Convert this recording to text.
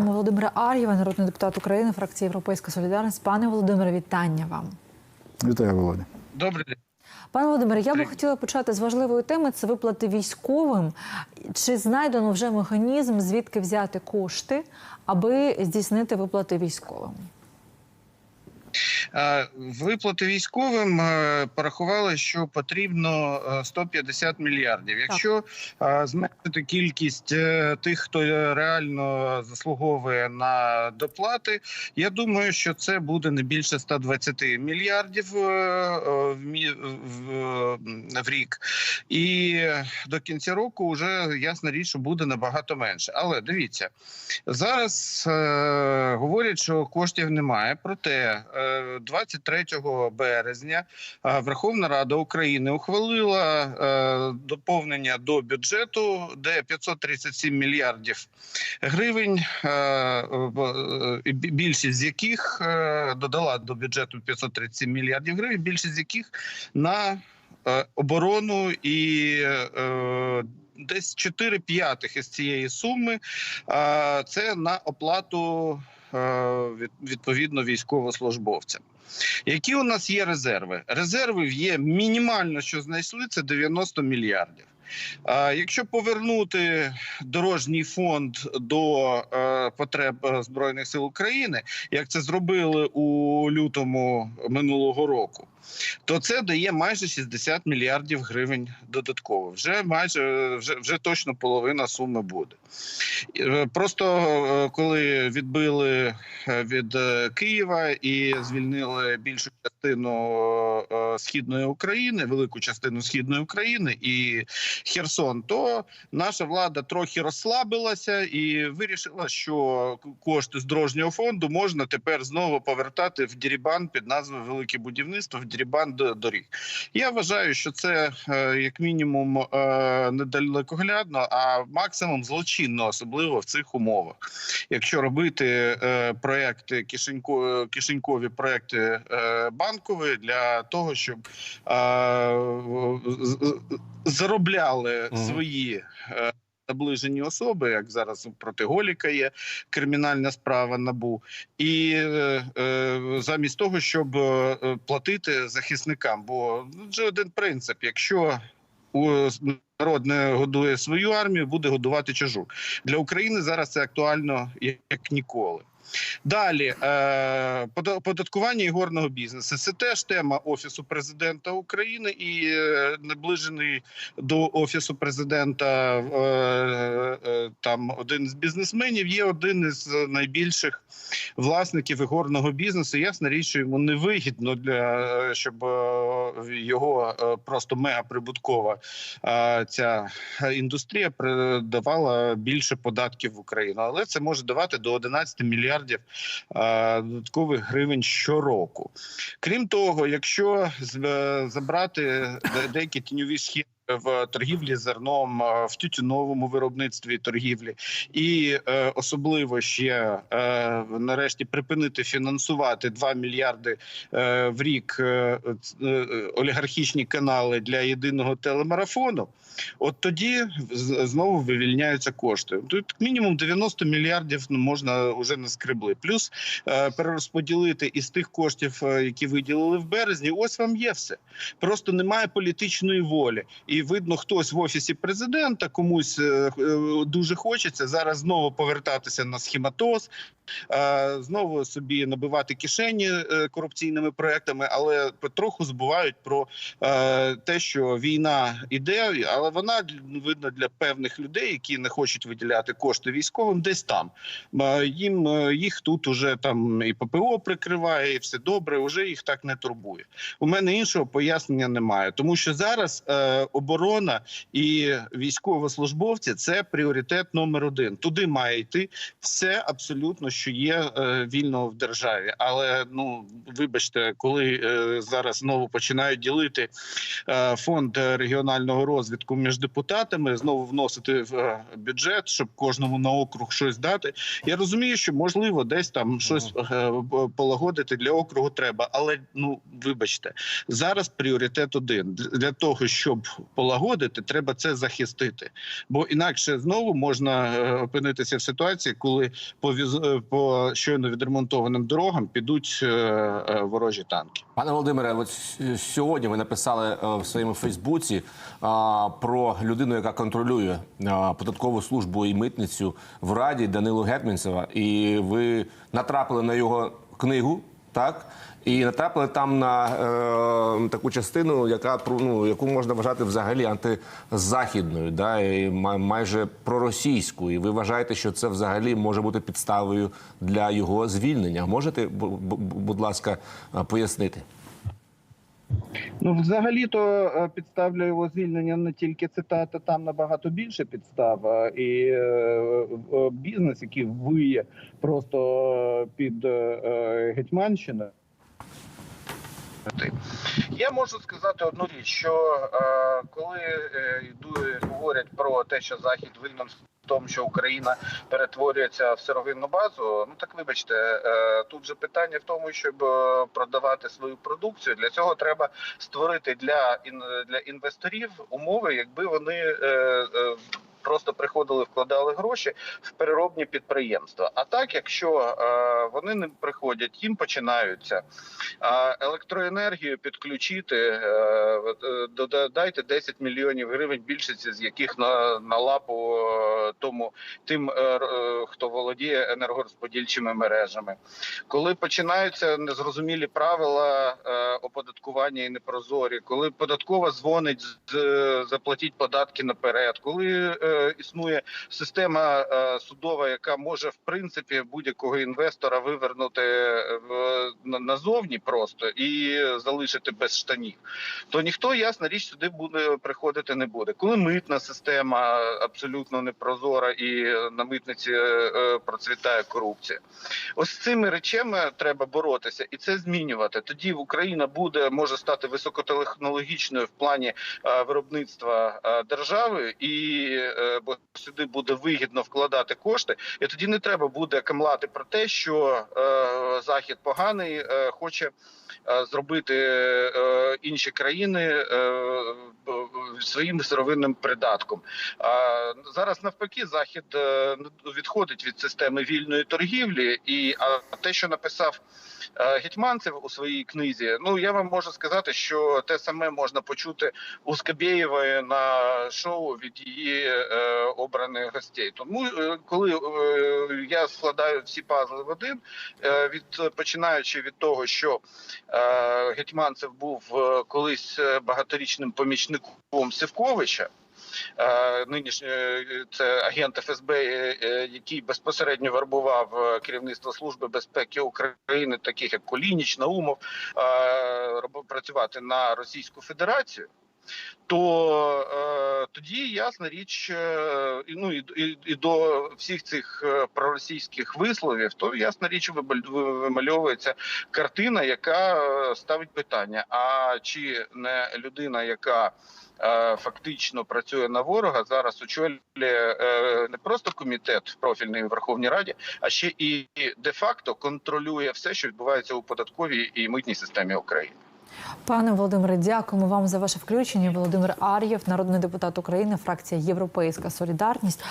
Володимира Ар'єва, народний депутат України, фракція Європейська Солідарність. Пане Володимире, вітання вам. Вітаю, Володя. Добрий день. Пане Володимире, я би хотіла почати з важливої теми це виплати військовим. Чи знайдено вже механізм, звідки взяти кошти, аби здійснити виплати військовим? Е, Виплати військовим е, порахували, що потрібно е, 150 мільярдів. Якщо е, зменшити кількість е, тих, хто реально заслуговує на доплати, я думаю, що це буде не більше 120 мільярдів е, е, в рік. І до кінця року вже ясна річ, що буде набагато менше. Але дивіться, зараз е, говорять, що коштів немає. Проте е, 23 березня е, Верховна Рада України ухвалила е, доповнення до бюджету, де 537 мільярдів гривень, е, більшість з яких додала до бюджету 537 мільярдів гривень, більшість з яких на оборону і десь 4 п'ятих із цієї суми це на оплату відповідно військовослужбовцям. Які у нас є резерви? Резерви є мінімально, що знайшли, це 90 мільярдів. Якщо повернути дорожній фонд до е, потреб е, збройних сил України, як це зробили у лютому минулого року, то це дає майже 60 мільярдів гривень додатково. Вже майже вже, вже точно половина суми буде. Е, Просто е, коли відбили е, від Києва і звільнили більшу частину східної України, велику частину східної України і Херсон, то наша влада трохи розслабилася і вирішила, що кошти з дорожнього фонду можна тепер знову повертати в дірібан під назвою Велике будівництво в дірібан до- доріг. Я вважаю, що це е, як мінімум е, недалекоглядно, а максимум злочинно, особливо в цих умовах. Якщо робити е, проекти кишенько, кишенькові проекти банкові для того, щоб заробляли свої. Е, Наближені особи, як зараз проти Голіка є кримінальна справа набу, і е, е, замість того, щоб е, платити захисникам, бо це один принцип: якщо у народ не годує свою армію, буде годувати чужу для України. Зараз це актуально як ніколи. Далі е, податкування ігорного бізнесу. Це теж тема офісу президента України і е, наближений до офісу президента е, там один з бізнесменів є один із найбільших власників ігорного бізнесу. Ясна річ, що йому не вигідно для щоб його просто мегаприбуткова ця індустрія придавала більше податків в Україну, але це може давати до 11 мільярдів е, додаткових гривень щороку. Крім того, якщо е, забрати деякі тіньові схеми в торгівлі зерном, е, в тютюновому виробництві торгівлі, і е, особливо ще е, нарешті припинити фінансувати 2 мільярди е, в рік е, е, олігархічні канали для єдиного телемарафону. От тоді знову вивільняються кошти. Тут мінімум 90 мільярдів ну, можна вже наскребли. Плюс е, перерозподілити із тих коштів, е, які виділили в березні. Ось вам є все. Просто немає політичної волі. І видно, хтось в офісі президента комусь е, е, дуже хочеться зараз знову повертатися на схематоз, знову собі набивати кишені е, корупційними проектами, але потроху забувають про е, те, що війна іде, але вона видно для певних людей, які не хочуть виділяти кошти військовим, десь там. Е, Їм е, їх тут уже там і ППО прикриває, і все добре. Уже їх так не турбує. У мене іншого пояснення немає, тому що зараз е, оборона і військовослужбовці це пріоритет номер один. Туди має йти все абсолютно, що є е, вільного в державі. Але ну вибачте, коли е, зараз знову починають ділити е, фонд регіонального розвитку між депутатами, знову вносити в е, бюджет, щоб кожному на округ щось дати. Я розумію, що можливо десь там щось е, полагодити для округу треба, але ну вибачте, зараз пріоритет один для того, щоб полагодити, треба це захистити. Бо інакше знову можна опинитися в ситуації, коли по щойно відремонтованим дорогам підуть е, е, ворожі танки. Пане Володимире, от сьогодні ви написали е, в своєму Фейсбуці про людину, яка контролює податкову службу і митницю в Раді Данилу Гетмінцева, і ви натрапили на його книгу. Так і натрапили там на е, таку частину, яка ну, яку можна вважати взагалі антизахідною, да, і майже проросійською. І ви вважаєте, що це взагалі може бути підставою для його звільнення? Можете, бу- бу- будь ласка, е, пояснити? Ну, взагалі-то е, підстав для його звільнення не тільки цитата, там набагато більше підстав. І е, е, бізнес, який виє просто е, під е, Гетьманщиною. Я можу сказати одну річ, що е, коли е, йду, говорять про те, що Захід винен в тому, що Україна перетворюється в сировинну базу, ну так вибачте, е, тут же питання в тому, щоб е, продавати свою продукцію. Для цього треба створити для для інвесторів умови, якби вони. Е, е, Просто приходили, вкладали гроші в переробні підприємства. А так, якщо е, вони не приходять, їм починаються електроенергію підключити, е, е, дода- дайте 10 мільйонів гривень, більшість з яких на, на лапу тому тим, хто володіє енергорозподільчими мережами. Коли починаються незрозумілі правила оподаткування і непрозорі, коли податкова дзвонить з заплатіть податки наперед, коли існує система е, судова, яка може в принципі будь-якого інвестора вивернути е, назовні просто і залишити без штанів, то ніхто ясна річ сюди буде приходити не буде. Коли митна система абсолютно непрозора і на митниці е, процвітає корупція, ось цими речами треба боротися і це змінювати. Тоді Україна буде може стати високотехнологічною в плані виробництва держави, і бо сюди буде вигідно вкладати кошти, і тоді не треба буде камлати про те, що е, захід поганий, е, хоче е, зробити е, інші країни е, своїм сировинним придатком. А зараз навпаки, захід е, відходить від системи вільної торгівлі, і а те, що написав е, Гетьманцев у своїй книзі, ну я вам можу сказати, що те саме можна почути у Скабєєвої на шоу від її е, обраних гостей. Тому е, коли е, я складаю всі пазли в один, е, від починаючи від того, що е, Гетьманцев був е, колись е, багаторічним помічником Севковича. Е, Нинішній е, це агент ФСБ, е, який безпосередньо вербував керівництво служби безпеки України, таких як Колініч, Наумов, працювати на Російську Федерацію. То е, тоді ясна річ, е, ну і, і, і до всіх цих проросійських висловів, то ясна річ вимальовується картина, яка ставить питання: а чи не людина, яка фактично працює на ворога, зараз очолює е, не просто комітет профільний в Верховній Раді, а ще і де-факто контролює все, що відбувається у податковій і митній системі України. Пане Володимире, дякуємо вам за ваше включення. Володимир Ар'єв, народний депутат України, фракція Європейська Солідарність.